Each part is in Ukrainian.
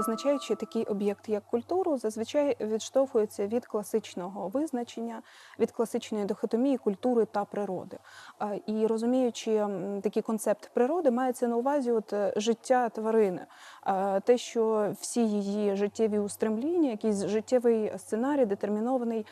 визначаючи такий об'єкт, як культуру, зазвичай відштовхується від класичного визначення, від класичної дихотомії культури та природи. І розуміючи такий концепт природи, мається на увазі от е, життя тварини, те, що всі її життєві устремління, якийсь життєвий сценарій детермінований.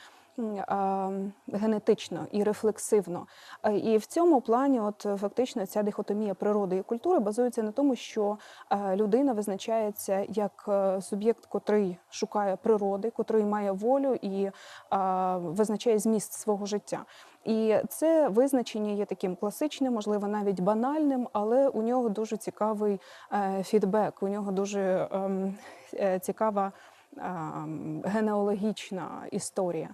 Генетично і рефлексивно, Е, і в цьому плані, от е, фактично, ця дихотомія природи і культури базується на тому, що е, людина визначається як суб'єкт, котрий шукає природи, котрий має волю і визначає зміст свого життя. І це визначення є таким класичним, можливо, навіть банальним, але у нього дуже цікавий фідбек, у нього дуже ем, цікава. Генеалогічна історія.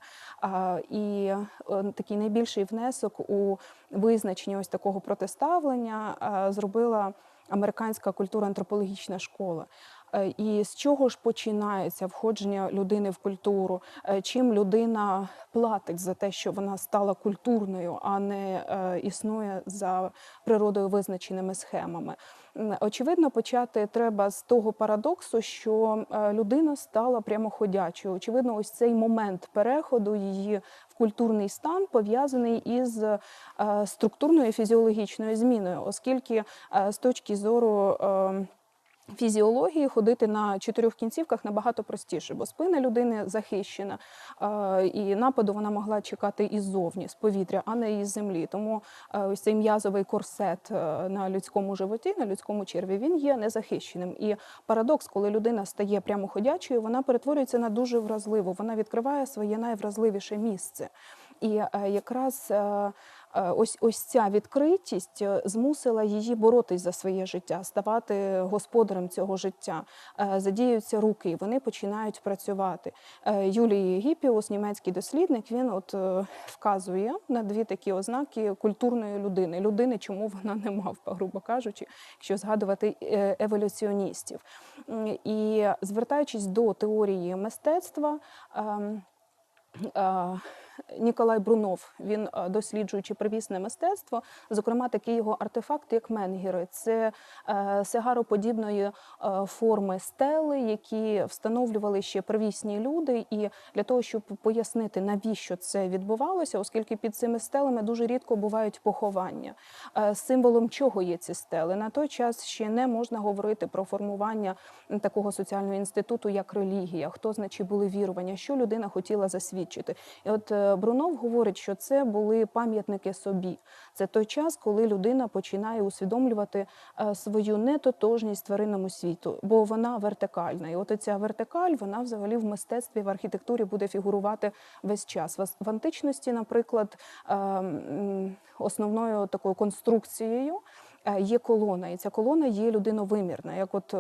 І е, такий найбільший внесок у визначення ось такого протиставлення зробила американська культура антропологічна школа. Е, І з чого ж починається входження людини в культуру? Е, Чим людина платить за те, що вона стала культурною, а не е, існує за природою визначеними схемами? Очевидно, почати треба з того парадоксу, що людина стала прямоходячою. Очевидно, ось цей момент переходу її в культурний стан пов'язаний із структурною фізіологічною зміною, оскільки з точки зору е, Фізіології ходити на чотирьох кінцівках набагато простіше, бо спина людини захищена, і нападу вона могла чекати іззовні, з повітря, а не із землі. Тому е, ось цей м'язовий корсет е, на людському животі, на людському черві, він є незахищеним. І парадокс, коли людина стає прямоходячою, вона перетворюється на дуже вразливу. Вона відкриває своє найвразливіше місце. І е, якраз ось ось ця відкритість е, змусила її боротись за своє життя, ставати господарем цього життя. Е, Задіються руки, вони починають працювати. Е, Юлій Гіпіус, німецький дослідник, він от е, вказує на дві такі ознаки культурної людини. Людини, чому вона не мавпа, грубо кажучи, якщо згадувати е, еволюціоністів. І звертаючись до теорії мистецтва. Ніколай Брунов, він е, досліджуючи первісне мистецтво, зокрема такий його артефакт, як менгіри. Це е, сигароподібної е, форми стели, які встановлювали ще первісні люди. І для того, щоб пояснити, навіщо це відбувалося, оскільки під цими стелами дуже рідко бувають поховання. Символом чого є ці стели? На той час ще не можна говорити про формування такого соціального інституту, як релігія, хто значить були вірування, що людина хотіла засвідчити. І от Брунов говорить, що це були пам'ятники собі. Це той час, коли людина починає усвідомлювати е, свою нетотожність тваринному світу, бо вона вертикальна. І от ця вертикаль, вона взагалі в мистецтві, в архітектурі буде фігурувати весь час. В античності, наприклад, е, основною такою конструкцією. е, Є колона, і ця колона є людиновимірна. Як от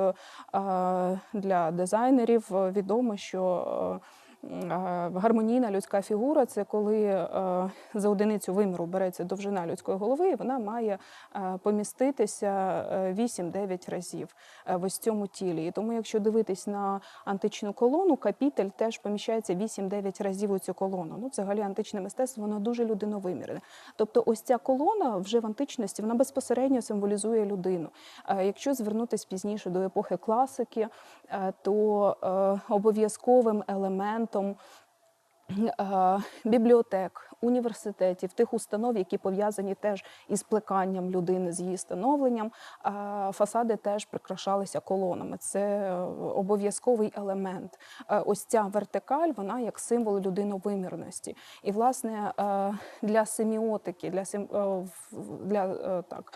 для дизайнерів відомо, що гармонійна людська фігура це коли е, за одиницю виміру береться довжина людської голови, і вона має е, поміститися е, 8-9 разів е, в ось цьому тілі. І тому, якщо дивитись на античну колону, капітель теж поміщається 8-9 разів у цю колону. Ну, взагалі, античне мистецтво воно дуже людиновимірне. Тобто, ось ця колона вже в античності вона безпосередньо символізує людину. Е, Якщо звернутися пізніше до епохи класики, е, то е, обов'язковим елементом е, бібліотек, університетів, тих установ, які пов'язані теж із плеканням людини, з її становленням, фасади теж прикрашалися колонами. Це е, обов'язковий елемент. Е, Ось ця вертикаль, вона як символ людиновимірності. І, власне, е, для семіотики, для сим- для так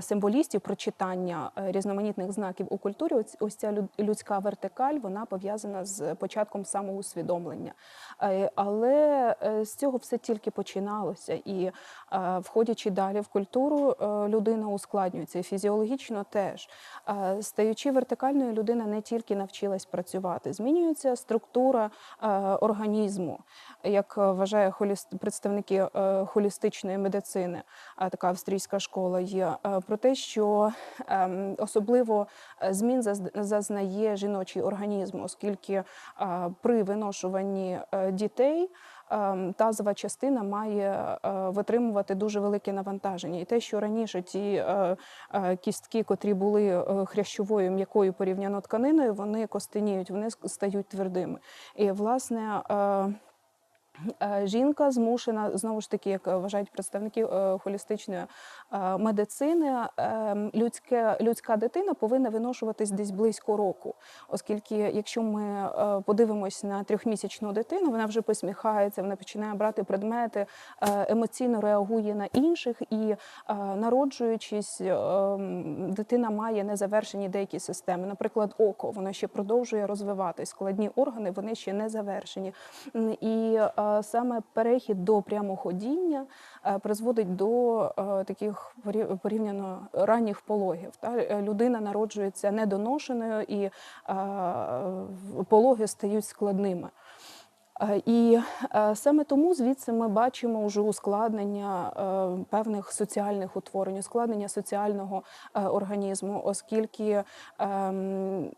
символістів прочитання різноманітних знаків у культурі, ось- ця людська вертикаль, вона пов'язана з початком самоусвідомлення. Але з цього все тільки починалося. І е, входячи далі в культуру, е, людина ускладнюється і фізіологічно теж. Е, Стаючи вертикальною, людина не тільки навчилась працювати, змінюється структура організму, як вважає холіст- представники холістичної медицини, така австрійська школа є, про те, що ем, особливо змін заз- зазнає жіночий організм, оскільки при виношуванні дітей тазова частина має е, витримувати дуже велике навантаження. І те, що раніше ті е, е, кістки, котрі були хрящовою м'якою порівняно тканиною, вони костеніють, вони стають твердими. І власне. Е, Жінка змушена знову ж таки, як вважають представники е, холістичної е, медицини, людське, людська дитина повинна виношуватись десь близько року, оскільки якщо ми подивимось на трьохмісячну дитину, вона вже посміхається, вона починає брати предмети, емоційно реагує на інших, і народжуючись, дитина має незавершені деякі системи. Наприклад, око воно ще продовжує розвиватись. Складні органи вони ще не завершені. І саме перехід до прямоходіння е, призводить до е, таких порівняно ранніх пологів. Е, Людина народжується недоношеною і пологи стають складними. І саме тому звідси ми бачимо вже ускладнення певних соціальних утворень, ускладнення соціального організму, оскільки ем,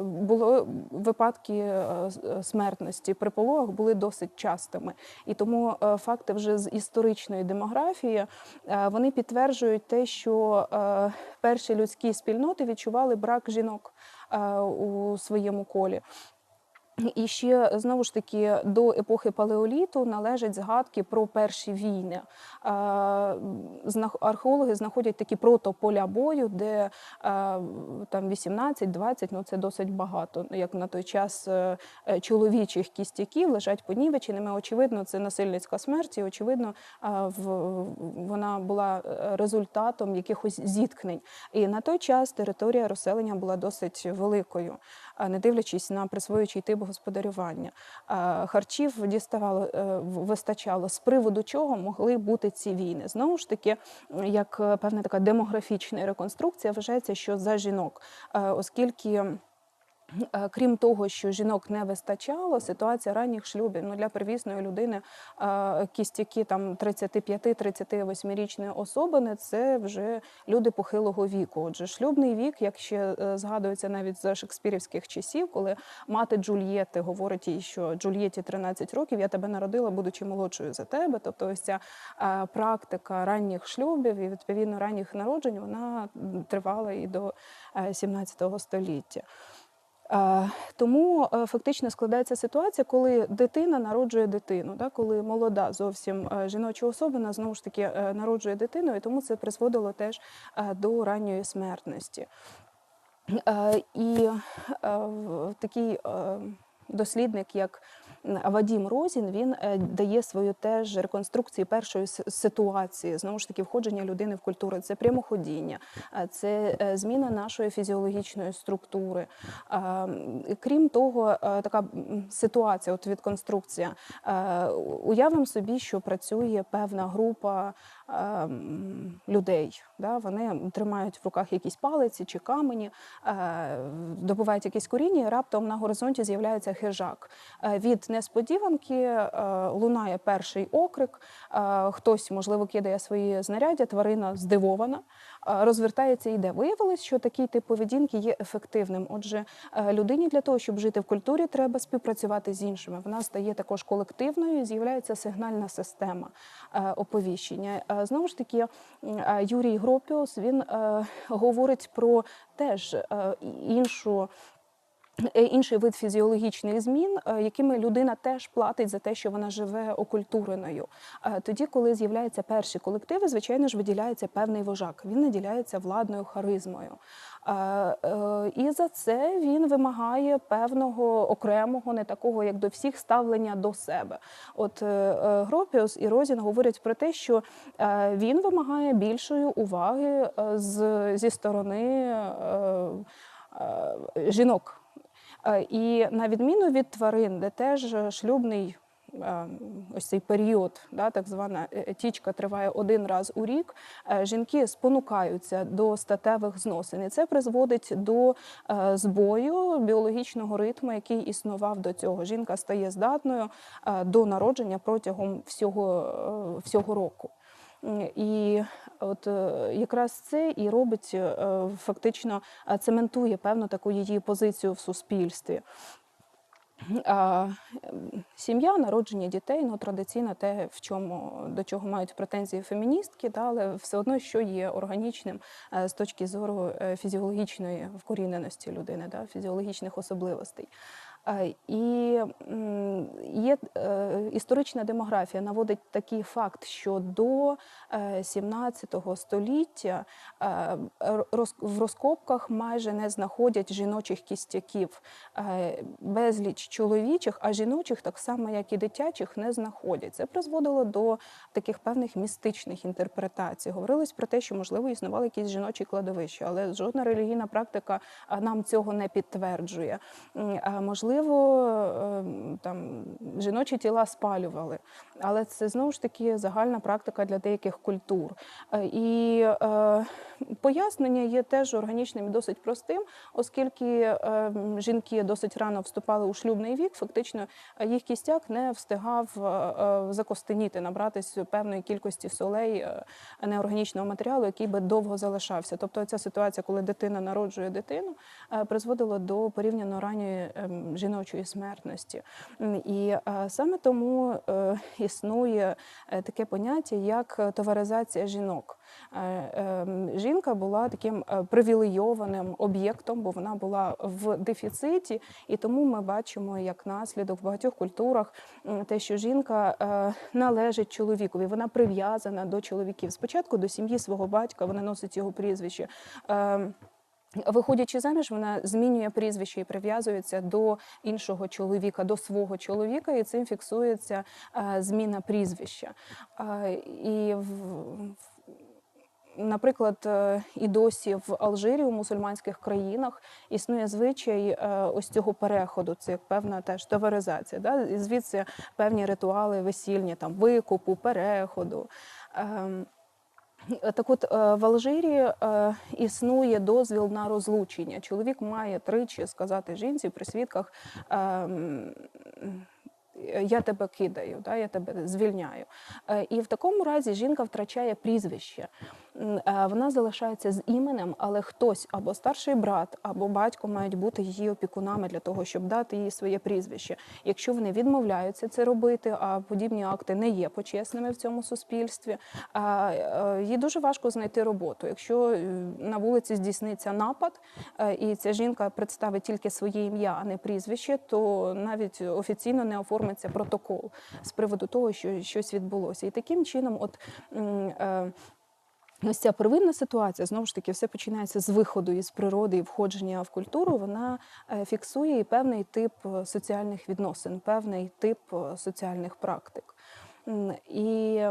було випадки е, е, смертності при пологах були досить частими, і тому е, факти вже з історичної демографії вони підтверджують те, що перші людські спільноти відчували брак жінок у своєму колі. І ще знову ж таки до епохи палеоліту належать згадки про перші війни. Е, Археологи знаходять такі протополя бою, де е, там 18-20, ну це досить багато. Як на той час е, чоловічих кістяків лежать понівеченими. Очевидно, це насильницька смерть, і очевидно, вона була результатом якихось зіткнень. І на той час територія розселення була досить великою, не дивлячись на присвоюючий тип господарювання. Харчів діставало е, вистачало, з приводу чого могли бути ці війни. Знову ж таки, як е, певна така демографічна реконструкція, вважається, що за жінок, е, оскільки. Е, Крім того, що жінок не вистачало, ситуація ранніх шлюбів ну, для первісної людини е, кістяки там 35-38-річної особини це вже люди похилого віку. Отже, шлюбний вік, як ще е, згадується навіть за шекспірівських часів, коли мати Джульєти говорить їй, що Джульєті 13 років, я тебе народила, будучи молодшою за тебе. Тобто, ось ця практика ранніх шлюбів і відповідно ранніх народжень вона тривала і до е, 17 століття. Е, Тому е, фактично складається ситуація, коли дитина народжує дитину, да, коли молода зовсім е, жіноча особина знову ж таки народжує дитину, і тому це призводило теж до ранньої смертності. І такий дослідник, як Вадім Розін, він е, дає свою теж реконструкцію першої ситуації, знову ж таки, входження людини в культуру. Це прямоходіння, е, це е, зміна нашої фізіологічної структури. Крім того, така ситуація, от відконструкція. Уявимо собі, що працює певна група людей. Да? Вони тримають в руках якісь палиці чи камені, е, добувають якісь коріння, і раптом на горизонті з'являється хижак. Е, Від несподіванки е, лунає перший окрик, хтось, можливо, кидає свої знаряддя, тварина здивована, розвертається і йде. Виявилось, що такий тип поведінки є ефективним. Отже, е, людині для того, щоб жити в культурі, треба співпрацювати з іншими. Вона стає також колективною, з'являється сигнальна система е, оповіщення. Е, Знову ж таки, е, Юрій Гропіус він е, говорить про теж е, іншу. Е, Інший вид фізіологічних змін, е, якими людина теж платить за те, що вона живе окультуреною. Е, Тоді, коли з'являються перші колективи, звичайно ж виділяється певний вожак. Він наділяється владною харизмою. І за це він вимагає певного окремого, не такого, як до всіх, ставлення до себе. От Гропіус і Розін говорять про те, що він вимагає більшої уваги з, зі сторони жінок. Е, І на відміну від тварин, де теж шлюбний е, ось цей період, да, так звана е, тічка триває один раз у рік, е, жінки спонукаються до статевих зносин. І це призводить до е, збою біологічного ритму, який існував до цього. Жінка стає здатною е, до народження протягом всього, е, всього року. І от е, якраз це і робить е, фактично е, цементує певну таку її позицію в суспільстві. А, Сім'я, народження дітей, ну традиційно те, в чому до чого мають претензії феміністки, да, але все одно, що є органічним з точки зору фізіологічної вкоріненості людини, да, фізіологічних особливостей. Е, І є е, історична демографія наводить такий факт, що до е, 17 століття е, в розкопках майже не знаходять жіночих кістяків. Безліч чоловічих, а жіночих, так само як і дитячих, не знаходять. Це призводило до таких певних містичних інтерпретацій. Говорилось про те, що можливо існували якісь жіночі кладовища, але жодна релігійна практика нам цього не підтверджує. М, а, Можливо, ем, там жіночі тіла спалювали, але це знову ж таки загальна практика для деяких культур. Е, І е, пояснення є теж органічним і досить простим, оскільки е, жінки досить рано вступали у шлюбний вік, фактично їх кістяк не встигав е, е, закостеніти, набратись певної кількості солей неорганічного матеріалу, який би довго залишався. Тобто ця ситуація, коли дитина народжує дитину, призводила до порівняно ранньої ем, жіночої смертності. І е, саме тому е, існує е, таке поняття, як товаризація жінок. Ем, Жінка була таким привілейованим об'єктом, бо вона була в дефіциті, і тому ми бачимо як наслідок в багатьох культурах те, що жінка належить чоловікові, вона прив'язана до чоловіків. Спочатку до сім'ї свого батька, вона носить його прізвище. Ем, Виходячи заміж, вона змінює прізвище і прив'язується до іншого чоловіка, до свого чоловіка, і цим фіксується е, зміна прізвища. Е, і Наприклад, е, і досі в Алжирі, у мусульманських країнах, існує звичай ось цього переходу. Це як певна теж товаризація. Да? І звідси певні ритуали весільні, там викупу, переходу. Так от е, в Алжирі е, існує дозвіл на розлучення. Чоловік має тричі сказати жінці при свідках. ем, Я тебе кидаю, да, я тебе звільняю. Е, І в такому разі жінка втрачає прізвище. Е, Вона залишається з іменем, але хтось або старший брат, або батько мають бути її опікунами для того, щоб дати їй своє прізвище. Якщо вони відмовляються це робити, а подібні акти не є почесними в цьому суспільстві, е, їй дуже важко знайти роботу. Якщо е, на вулиці здійсниться напад, і ця жінка представить тільки своє ім'я, а не прізвище, то навіть офіційно не оформиться протокол з приводу того, що щось відбулося. І таким чином, от. Е, Ось ця первинна ситуація, знову ж таки, все починається з виходу із природи і входження в культуру. Вона е, фіксує і певний тип е, соціальних відносин, певний тип е, соціальних практик. І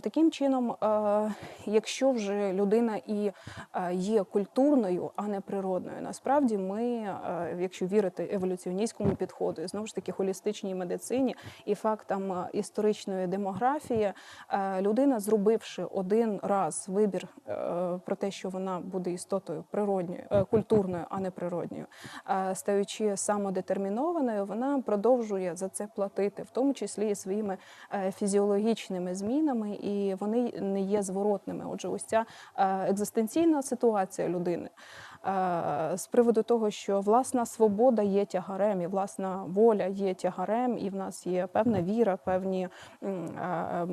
таким чином, е, якщо вже людина і е, є культурною, а не природною, насправді ми, е, якщо вірити еволюціоністському підходу, і знову ж таки холістичній медицині і фактам історичної демографії, людина, зробивши один раз вибір про те, що вона буде істотою природньою, культурною, а не природньою, стаючи самодетермінованою, вона продовжує за це платити, в тому числі і своїми е, фізіологічними змінами, і вони не є зворотними. Отже, ось ця е, екзистенційна ситуація людини з приводу того, що власна свобода є тягарем, і власна воля є тягарем, і в нас є певна віра, певні е,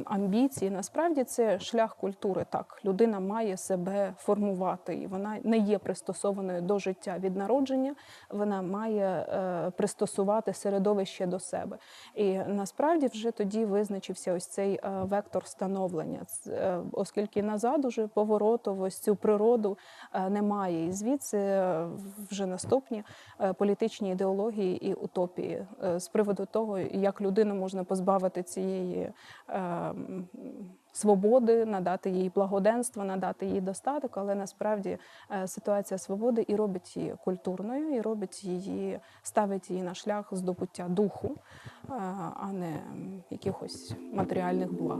амбіції. Насправді це шлях культури. Так, людина має себе формувати, і вона не є пристосованою до життя від народження. Вона має е, пристосувати середовище до себе. І насправді вже тоді визначився ось цей е, вектор становлення, е, оскільки назад уже повороту в ось цю природу е, немає. І звідси е, вже наступні е, політичні ідеології і утопії е, з приводу того, як людину можна позбавити цієї е, свободи, надати їй благоденство, надати їй достаток, але насправді ситуація свободи і робить її культурною, і робить її, ставить її на шлях здобуття духу, а не якихось матеріальних благ.